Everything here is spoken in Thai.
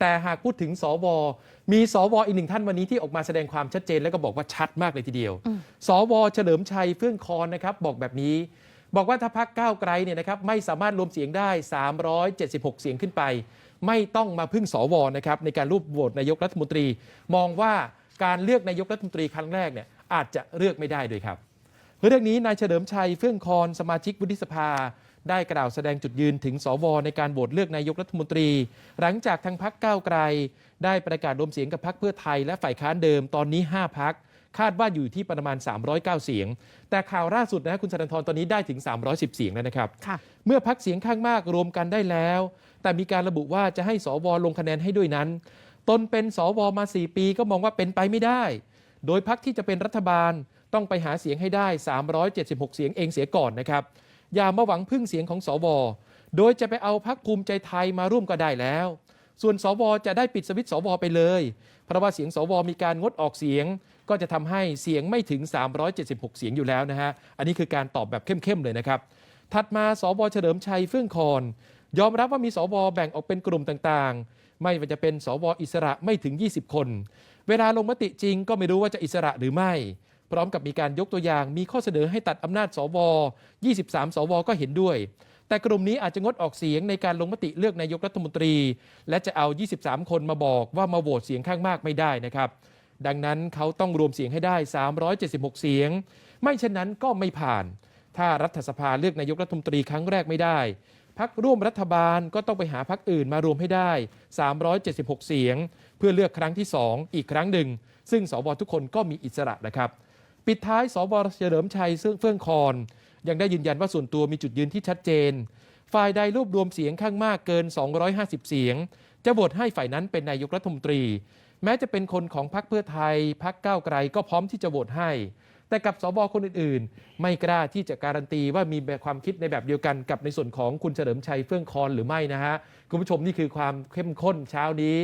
แต่หากพูดถึงสว มีสวอีกหนึ่งท่านวันนี้ที่ออกมาแสดงความชัดเจนแล้วก็บอกว่าชัดมากเลยทีเดียวอืมสวเฉลิมชัยเฟื่องคอนนะครับบอกแบบนี้ บอกว่าถ้าพักก้าวไกลเนี่ยนะครับไม่สามารถรวมเสียงได้ 376 เสียงขึ้นไป ไม่ต้องมาพึ่งสวนะครับในการรูปโหวตนายกรัฐมนตรี มองว่าการเลือกนายกรัฐมนตรีครั้งแรกเนี่ยอาจจะเลือกไม่ได้ด้วยครับเรื่องนี้นายเฉลิมชัยเฟื่องคอนสมาชิกวุฒิสภา ได้กล่าวแสดงจุดยืนถึงสวในการโหวตเลือกนายกรัฐมนตรี หลังจากทางพักก้าวไกล ได้ประกาศรวมเสียงกับพักเพื่อไทยและฝ่ายค้านเดิมตอนนี้ 5 พักคาดว่าอยู่ที่ประมาณ 309 เสียง แต่ข่าวล่าสุดนะคุณสันทรตอนนี้ได้ถึง 310 เสียงแล้วนะครับค่ะเมื่อพักเสียงข้างมากรวมกันได้แล้ว แต่มีการระบุว่าจะให้สวลงคะแนนให้ด้วยนั้น ตนเป็นสวมา 4 ปีก็มองว่าเป็นไปไม่ได้ โดยพักที่จะเป็นรัฐบาลต้องไปหาเสียงให้ได้ 376 เสียงเองเสียก่อนนะครับ อย่ามาหวังพึ่งเสียงของสว โดยจะไปเอาพักภูมิใจไทยมาร่วมก็ได้แล้ว ส่วนสวจะได้ปิดสวิตสวไปเลย เพราะว่าเสียงสวมีการงดออกเสียง ก็จะทำให้เสียงไม่ถึง 376 เสียงอยู่แล้วนะฮะ อันนี้คือการตอบแบบเข้มๆเลยนะครับ ถัดมาสวเฉลิมชัยเฟื่องคอนยอมรับว่ามีสวแบ่งออกเป็นกลุ่มต่างๆ ไม่ว่าจะเป็นสวอิสระไม่ถึง 20 คน เวลาลงมติจริงก็ไม่รู้ว่าจะอิสระหรือไม่ พร้อมกับมีการยกตัวอย่างมีข้อเสนอให้ตัดอำนาจสว 23 สว ก็เห็นด้วย แต่กลุ่มนี้อาจจะงดออกเสียงในการลงมติเลือกนายกรัฐมนตรี และจะเอา 23 คนมาบอกว่ามาโหวตเสียงข้างมากไม่ได้นะครับดังนั้นเขาต้องรวมเสียงให้ได้ 376 เสียง ไม่เช่นนั้นก็ไม่ผ่าน ถ้ารัฐสภาเลือกนายกรัฐมนตรีครั้งแรกไม่ได้ พักร่วมรัฐบาลก็ต้องไปหาพักอื่นมารวมให้ได้ 376 เสียง เพื่อเลือกครั้งที่ 2 อีกครั้งหนึ่ง ซึ่งสวทุกคนก็มีอิสระนะครับ ปิดท้ายสวเฉลิมชัยซึ่งเฟื่องคอนยังได้ยืนยันว่าส่วนตัวมีจุดยืนที่ชัดเจน ฝ่ายใดรวบรวมเสียงข้างมากเกิน 250 เสียง จะโหวตให้ฝ่ายนั้นเป็นนายกรัฐมนตรี แม้จะเป็นคนของพรรคเพื่อไทยพรรคก้าวไกลก็พร้อมที่จะโหวตให้ แต่กับสวคนอื่นๆ ไม่กล้าที่จะการันตีว่ามีแบบความคิดในแบบเดียวกันกับในส่วนของคุณเฉลิมชัยเฟื่องคอนหรือไม่นะฮะคุณผู้ชมนี่คือความเข้มข้นเช้านี้